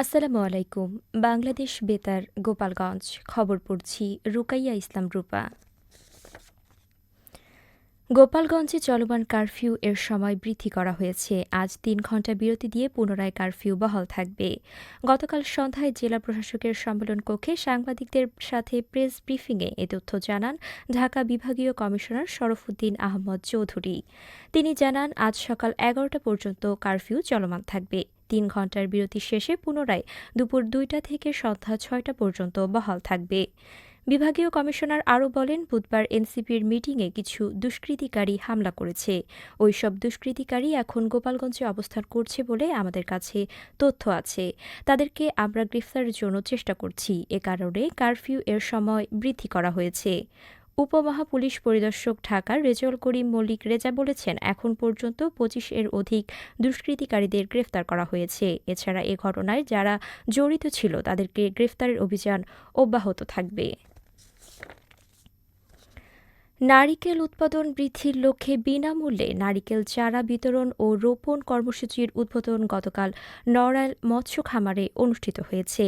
আসসালামু আলাইকুম, বাংলাদেশ বেতার, গোপালগঞ্জ, খবর পড়ছি রুকাইয়া ইসলাম রূপা। গোপালগঞ্জে চলমান কারফিউ এর সময় বৃদ্ধি করা হয়েছে। আজ তিন ঘণ্টা বিরতি দিয়ে পুনরায় কারফিউ বহাল থাকবে। গতকাল সন্ধ্যায় জেলা প্রশাসকের সম্মেলন কক্ষে সাংবাদিকদের সাথে প্রেস ব্রিফিংয়ে এ তথ্য জানান ঢাকা বিভাগীয় কমিশনার শরফুদ্দিন আহমদ চৌধুরী। তিনি জানান, আজ সকাল এগারোটা পর্যন্ত কারফিউ চলমান থাকবে। তিন ঘণ্টার বিরতি শেষে পুনরায় দুপুর দুইটা থেকে সন্ধ্যা ছয়টা পর্যন্ত বহাল থাকবে। বিভাগীয় কমিশনার আরও বলেন, বুধবার এনসিপির মিটিংয়ে কিছু দুষ্কৃতিকারী হামলা করেছে। ওই সব দুষ্কৃতিকারী এখন গোপালগঞ্জে অবস্থান করছে বলে আমাদের কাছে তথ্য আছে। তাদেরকে আমরা গ্রেফতারের জন্য চেষ্টা করছি। এ কারণে কারফিউ এর সময় বৃদ্ধি করা হয়েছে। উপমহাপুলিশ পরিদর্শক ঢাকার রেজল করিম মল্লিক রেজা বলেছেন, এখন পর্যন্ত পঁচিশ এর অধিক দুষ্কৃতিকারীদের গ্রেফতার করা হয়েছে। এছাড়া এ ঘটনায় যারা জড়িত ছিল তাদেরকে গ্রেফতারের অভিযান অব্যাহত থাকবে। নারিকেল উৎপাদন বৃদ্ধির লক্ষ্যে বিনামূল্যে নারিকেল চারা বিতরণ ও রোপণ কর্মসূচির উদ্বোধন গতকাল নড়াইল মৎস্য খামারে অনুষ্ঠিত হয়েছে।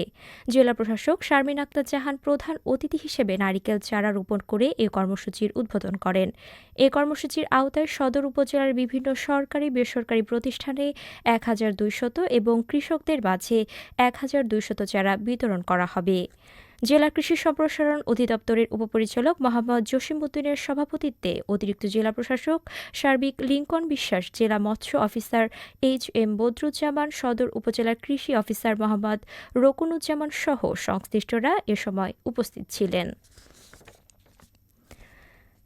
জেলা প্রশাসক শারমিন আক্তার জাহান প্রধান অতিথি হিসেবে নারিকেল চারা রোপণ করে এ কর্মসূচির উদ্বোধন করেন। এ কর্মসূচির আওতায় সদর উপজেলার বিভিন্ন সরকারি, বেসরকারি প্রতিষ্ঠানে এক হাজার দুইশত এবং কৃষকদের মাঝে এক হাজার দুইশত চারা বিতরণ করা হবে। জেলা কৃষি সম্প্রসারণ অধিদপ্তরের উপপরিচালক মোহাম্মদ জসিমউদ্দিনের সভাপতিত্বে অতিরিক্ত জেলা প্রশাসক সার্বিক লিঙ্কন বিশ্বাস, জেলা মৎস্য অফিসার এইচ এম বদরুজ্জামান, সদর উপজেলার কৃষি অফিসার মোহাম্মদ রকুনুজ্জামান সহ সংশ্লিষ্টরা এ সময় উপস্থিত ছিলেন।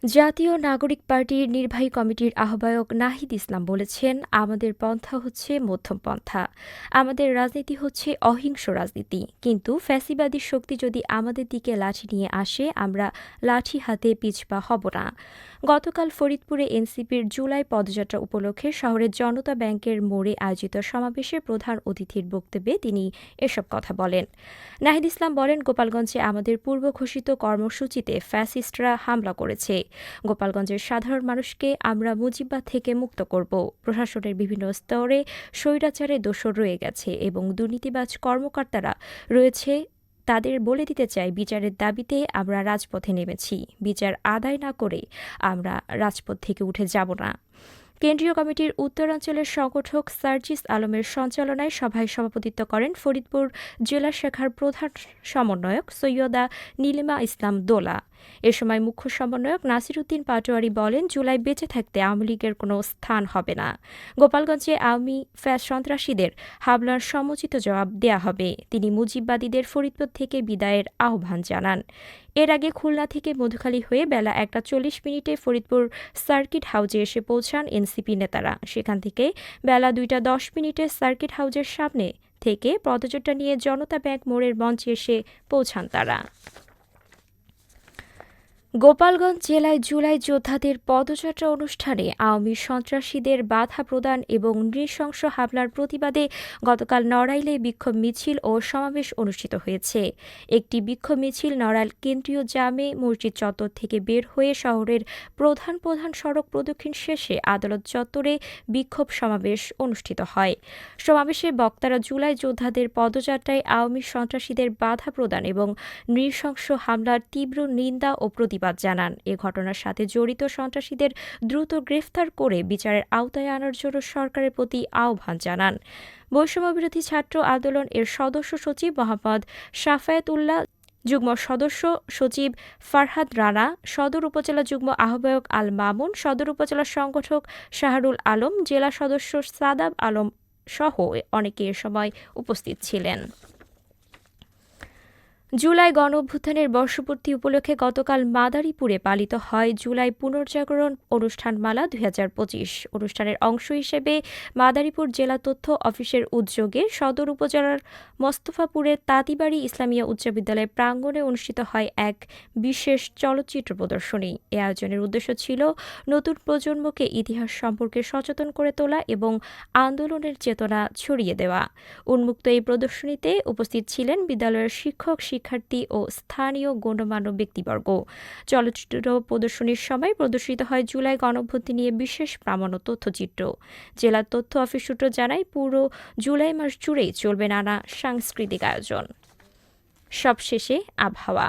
জাতীয় নাগরিক পার্টির নির্বাহী কমিটির আহ্বায়ক নাহিদ ইসলাম বলেছেন, আমাদের পন্থা হচ্ছে মধ্যম পন্থা। আমাদের রাজনীতি হচ্ছে অহিংস রাজনীতি। কিন্তু ফ্যাসিবাদী শক্তি যদি আমাদের দিকে লাঠি নিয়ে আসে, আমরা লাঠি হাতে পিছপা হব না। গতকাল ফরিদপুরে এনসিপির জুলাই পদযাত্রা উপলক্ষে শহরের জনতা ব্যাংকের মোড়ে আয়োজিত সমাবেশে প্রধান অতিথির বক্তব্যে তিনি এসব কথা বলেন। নাহিদ ইসলাম বলেন, গোপালগঞ্জে আমাদের পূর্ব ঘোষিত কর্মসূচিতে ফ্যাসিস্টরা হামলা করেছে। গোপালগঞ্জের সাধারণ মানুষকে আমরা মুজিবাদ থেকে মুক্ত করব। প্রশাসনের বিভিন্ন স্তরে স্বৈরাচারে দোষর রয়ে গেছে এবং দুর্নীতিবাজ কর্মকর্তারা রয়েছে তাদের বলে দিতে চাই, বিচারের দাবিতে আমরা রাজপথে নেমেছি। বিচার আদায় না করে আমরা রাজপথ থেকে উঠে যাব না। কেন্দ্রীয় কমিটির উত্তরাঞ্চলের সংগঠক সার্জিস আলমের সঞ্চালনায় সভায় সভাপতিত্ব করেন ফরিদপুর জেলা শাখার প্রধান সমন্বয়ক সৈয়দা নীলিমা ইসলাম দোলা। এ সময় মুখ্য সমন্বয়ক নাসিরুদ্দিন পাটোয়ারি বলেন, জুলাই বেঁচে থাকতে আওয়ামী লীগের কোনো স্থান হবে না। গোপালগঞ্জে আওয়ামী ফ্যাস সন্ত্রাসীদের হামলার সমুচিত জবাব দেয়া হবে। তিনি মুজিববাদীদের ফরিদপুর থেকে বিদায়ের আহ্বান জানান। এর আগে খুলনা থেকে মধুখালী হয়ে বেলা একটা চল্লিশ মিনিটে ফরিদপুর সার্কিট হাউজে এসে পৌঁছান এনসিপি নেতারা। সেখান থেকে বেলা দুইটা দশ মিনিটে সার্কিট হাউজের সামনে থেকে পদযাত্রা নিয়ে জনতা ব্যাংক মোড়ের মঞ্চে এসে পৌঁছান তারা। গোপালগঞ্জ জেলায় জুলাই যোদ্ধাদের পদযাত্রা অনুষ্ঠানে আওয়ামী সন্ত্রাসীদের বাধা প্রদান এবং নৃশংস হামলার প্রতিবাদে গতকাল নড়াইলে বিক্ষোভ মিছিল ও সমাবেশ অনুষ্ঠিত হয়েছে। একটি বিক্ষোভ মিছিল নড়াইল কেন্দ্রীয় জামে মসজিদ চত্বর থেকে বের হয়ে শহরের প্রধান প্রধান সড়ক প্রদক্ষিণ শেষে আদালত চত্বরে বিক্ষোভ সমাবেশ অনুষ্ঠিত হয়। সমাবেশে বক্তারা জুলাই যোদ্ধাদের পদযাত্রায় আওয়ামী সন্ত্রাসীদের বাধা প্রদান এবং নৃশংস হামলার তীব্র নিন্দা ও প্রতিবাদ প্রতিবাদ জানান। এ ঘটনার সাথে জড়িত সন্ত্রাসীদের দ্রুত গ্রেফতার করে বিচারের আওতায় আনার জন্য সরকারের প্রতি আহ্বান জানান। বৈষম্যবিরোধী ছাত্র আন্দোলন এর সদস্য সচিব মোহাম্মদ সাফায়াত উল্লাহ যুগ্ম সদস্য সচিব ফারহাদ রানা, সদর উপজেলা যুগ্ম আহ্বায়ক আল মামুন, সদর উপজেলা সংগঠক শাহরুল আলম, জেলা সদস্য সাদাব আলম সহ অনেকে এ সময় উপস্থিত ছিলেন। জুলাই গণ অভ্যুত্থানের বর্ষপূর্তি উপলক্ষে গতকাল মাদারীপুরে পালিত হয় জুলাই পুনর্জাগরণ অনুষ্ঠানমালা দুই হাজার পঁচিশ। অনুষ্ঠানের অংশ হিসেবে মাদারীপুর জেলা তথ্য অফিসের উদ্যোগে সদর উপজেলার মোস্তফাপুরের তাঁতিবাড়ি ইসলামিয়া উচ্চ বিদ্যালয় প্রাঙ্গণে অনুষ্ঠিত হয় এক বিশেষ চলচ্চিত্র প্রদর্শনী। এ আয়োজনের উদ্দেশ্য ছিল নতুন প্রজন্মকে ইতিহাস সম্পর্কে সচেতন করে তোলা এবং আন্দোলনের চেতনা ছড়িয়ে দেওয়া। উন্মুক্ত এই প্রদর্শনীতে উপস্থিত ছিলেন বিদ্যালয়ের শিক্ষক শিক্ষা শিক্ষার্থী ও স্থানীয় গণ্যমান্য ব্যক্তিবর্গ। চলচ্চিত্র প্রদর্শনীর সময় প্রদর্শিত হয় জুলাই গণভ্যুত্থান নিয়ে বিশেষ প্রামাণ্য তথ্যচিত্র। জেলা তথ্য অফিস সূত্র জানায়, পুরো জুলাই মাস জুড়েই চলবে নানা সাংস্কৃতিক আয়োজন। সবশেষে আবহাওয়া।